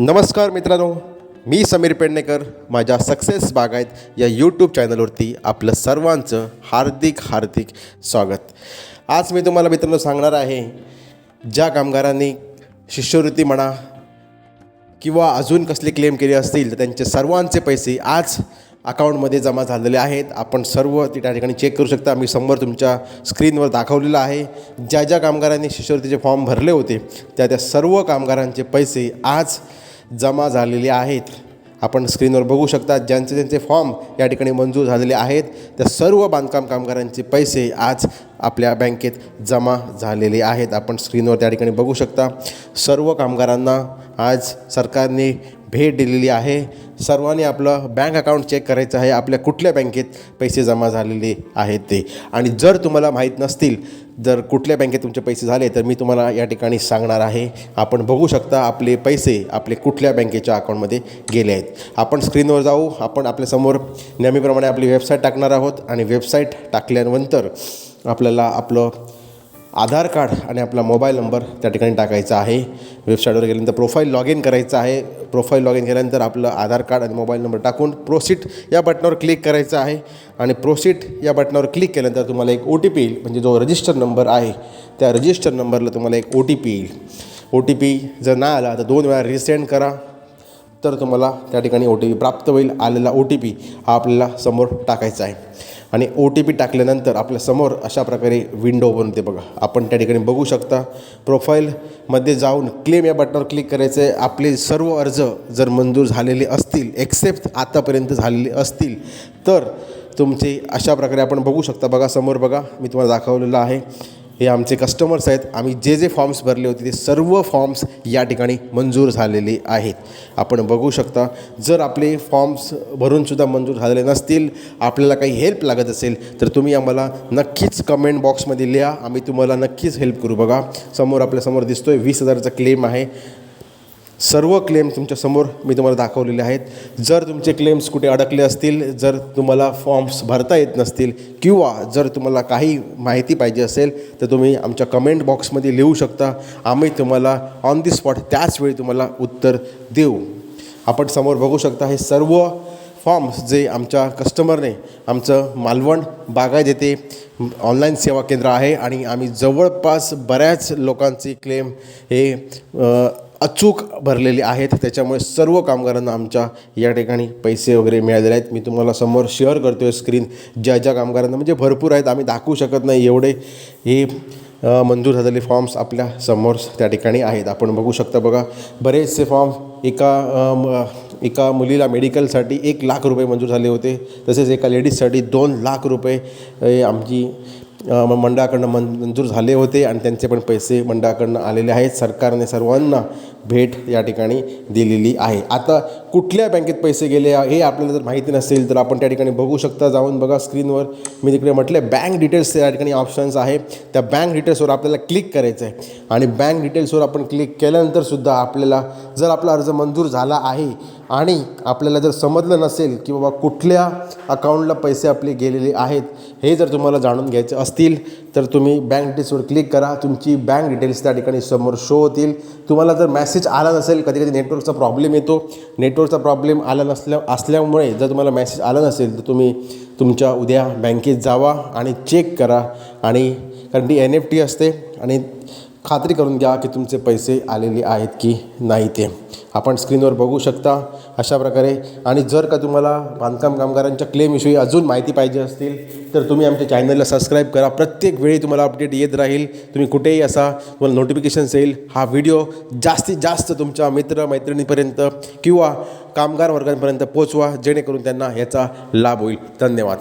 नमस्कार मित्रांनो मी समीर पेडणेकर. माझ्या सक्सेस बागायत या यूट्यूब चॅनलवरती आपलं सर्वांचं हार्दिक हार्दिक स्वागत. आज मी तुम्हाला मित्रांनो सांगणार आहे ज्या कामगारांनी शिष्यवृत्ती म्हणा किंवा अजून कसले क्लेम केले असतील तर त्यांचे सर्वांचे पैसे आज अकाउंटमध्ये जमा झालेले आहेत. आपण सर्व ती त्या ठिकाणी चेक करू शकता. मी समोर तुमच्या स्क्रीनवर दाखवलेलं आहे. ज्या ज्या कामगारांनी शिष्यवृत्तीचे फॉर्म भरले होते त्या त्या सर्व कामगारांचे पैसे आज जमा झालेले आहेत. आपण स्क्रीनवर बघू शकता ज्यांचे ज्यांचे फॉर्म या ठिकाणी मंजूर झालेले आहेत. त्या सर्व बांधकाम कामगारांचे पैसे आज आपल्या बँकेत जमा झालेले आहेत. आपण स्क्रीनवर त्या ठिकाणी बघू शकता. सर्व कामगारांना आज सरकारने भेट दिलेली आहे. सर्वांनी आपलं बँक अकाउंट चेक करायचं आहे. आपल्या कुठल्या बँकेत पैसे जमा झालेले आहेत ते. आणि जर तुम्हाला माहीत नसतील जर कुठल्या बँकेत तुमचे पैसे झाले तर मी तुम्हाला या ठिकाणी सांगणार आहे. आपण बघू शकता आपले पैसे आपले कुठल्या बँकेच्या अकाउंटमध्ये गेले आहेत. आपण स्क्रीनवर जाऊ. आपण आपल्यासमोर नेहमीप्रमाणे आपली वेबसाईट टाकणार आहोत. आणि वेबसाईट टाकल्यानंतर आपल्याला आपलं आधार कार्ड आणि आपला मोबाईल नंबर त्या ठिकाणी टाकायचा आहे. वेबसाईटवर गेल्यानंतर प्रोफाईल लॉग इन करायचं आहे. प्रोफाईल लॉग इन केल्यानंतर आपलं आधार कार्ड आणि मोबाईल नंबर टाकून प्रोसीट या बटनावर क्लिक करायचं आहे. आणि प्रोसीट या बटनावर क्लिक केल्यानंतर तुम्हाला एक ओ टी पी येईल. म्हणजे जो रजिस्टर नंबर आहे त्या रजिस्टर नंबरला तुम्हाला एक ओ टी पी येईल. ओ टी पी जर नाही आला तर दोन वेळा रिसेंड करा. तर तुम्हाला त्या ठिकाणी ओ टी पी प्राप्त होईल. आलेला ओ टी पी हा आपल्याला समोर टाकायचा आहे. आणि ओ टी पी टाकल्यानंतर आपल्यासमोर अशा प्रकारे विंडो बनते बघा. आपण त्या ठिकाणी बघू शकता प्रोफाईलमध्ये जाऊन क्लेम या बटनावर क्लिक करायचं आहे आपले सर्व अर्ज जर मंजूर झालेले असतील एक्सेप्ट आतापर्यंत झालेले असतील तर तुमचे अशा प्रकारे आपण बघू शकता. बघा समोर बघा मी तुम्हाला दाखवलेलं आहे. हे आमचे कस्टमर्स आहेत. आम्ही जे जे फॉर्म्स भरले होते ते सर्व फॉर्म्स या ठिकाणी मंजूर झालेले आहेत. आपण बघू शकता जर आपले फॉर्म्स भरूनसुद्धा मंजूर झालेले नसतील आपल्याला काही हेल्प लागत असेल तर तुम्ही आम्हाला नक्कीच कमेंट बॉक्समध्ये लिहा. आम्ही तुम्हाला नक्कीच हेल्प करू. बघा समोर आपल्यासमोर दिसतो आहे वीस हजाराचा क्लेम आहे. सर्व क्लेम तुमच्यासमोर मी तुम्हाला दाखवलेले आहेत. जर तुमचे क्लेम्स कुठे अडकले असतील जर तुम्हाला फॉर्म्स भरता येत नसतील किंवा जर तुम्हाला काही माहिती पाहिजे असेल तर तुम्ही आमच्या कमेंट बॉक्समध्ये लिहू शकता. आम्ही तुम्हाला ऑन दी स्पॉट त्याचवेळी तुम्हाला उत्तर देऊ. आपण समोर बघू शकता हे सर्व फॉर्म्स जे आमच्या कस्टमरने आमचं मालवण बागायत येथे ऑनलाईन सेवा केंद्र आहे. आणि आम्ही जवळपास बऱ्याच लोकांचे क्लेम हे अचूक भरलेली आहेत. त्याच्यामुळे सर्व कामगारांना आमच्या या ठिकाणी पैसे वगैरे मिळालेले आहेत. मी तुम्हाला समोर शेअर करतो आहे स्क्रीन ज्या ज्या कामगारांना म्हणजे भरपूर आहेत. आम्ही दाखवू शकत नाही एवढे. हे मंजूर झालेले फॉर्म्स आपल्यासमोर त्या ठिकाणी आहेत. आपण बघू शकता बघा बरेचसे फॉर्म एका म- एका मुलीला मेडिकलसाठी एक लाख रुपये मंजूर झाले होते. तसेच एका लेडीजसाठी दोन लाख रुपये. आमची मंडळाकडनं मंजूर झाले होते आणि त्यांचे पण पैसे मंडळाकडनं आलेले आहेत. सरकारने सर्वांना भेट या ठिकाणी दिलेली आहे. आता कुठल्या बँकेत पैसे गेले हे आपल्याला जर माहिती नसेल तर आपण त्या ठिकाणी बघू शकता. जाऊन बघा स्क्रीनवर. मी तिकडे म्हटलं बँक डिटेल्स या ठिकाणी ऑप्शन्स आहे. त्या बँक डिटेल्सवर आपल्याला क्लिक करायचं आहे. आणि बँक डिटेल्सवर आपण क्लिक केल्यानंतरसुद्धा आपल्याला जर आपला अर्ज मंजूर झाला आहे आणि आपल्याला जर समजलं नसेल की बाबा कुठल्या अकाउंटला पैसे आपले गेलेले आहेत हे जर तुम्हाला जाणून घ्यायचे असतील तर तुम्ही बँक डिटेल्सवर क्लिक करा. तुमची बँक डिटेल्स त्या ठिकाणी समोर शो होतील. तुम्हाला जर मेसेज आला नसेल कधी कधी नेटवर्कचा प्रॉब्लेम येतो. नेटवर्कचा प्रॉब्लेम आला नसल्या असल्यामुळे जर तुम्हाला मेसेज आला नसेल तर तुम्ही तुमच्या उद्या बँकेत जावा आणि चेक करा. आणि कारण ती एन एफ टी असते आणि खात्री करून घ्या की तुमचे पैसे आलेले आहेत की नाही ते. आपण स्क्रीनवर बघू शकता अशा प्रकारे. आणि जर का तुम्हाला बांधकाम कामगारांच्या क्लेमविषयी अजून माहिती पाहिजे असतील तर तुम्ही आमच्या चॅनलला सबस्क्राईब करा. प्रत्येक वेळी तुम्हाला अपडेट येत राहील. तुम्ही कुठेही असा तुम्हाला नोटिफिकेशन्स येईल. हा व्हिडिओ जास्तीत जास्त तुमच्या मित्र मैत्रिणीपर्यंत किंवा कामगार वर्गांपर्यंत पोचवा जेणेकरून त्यांना याचा लाभ होईल. धन्यवाद.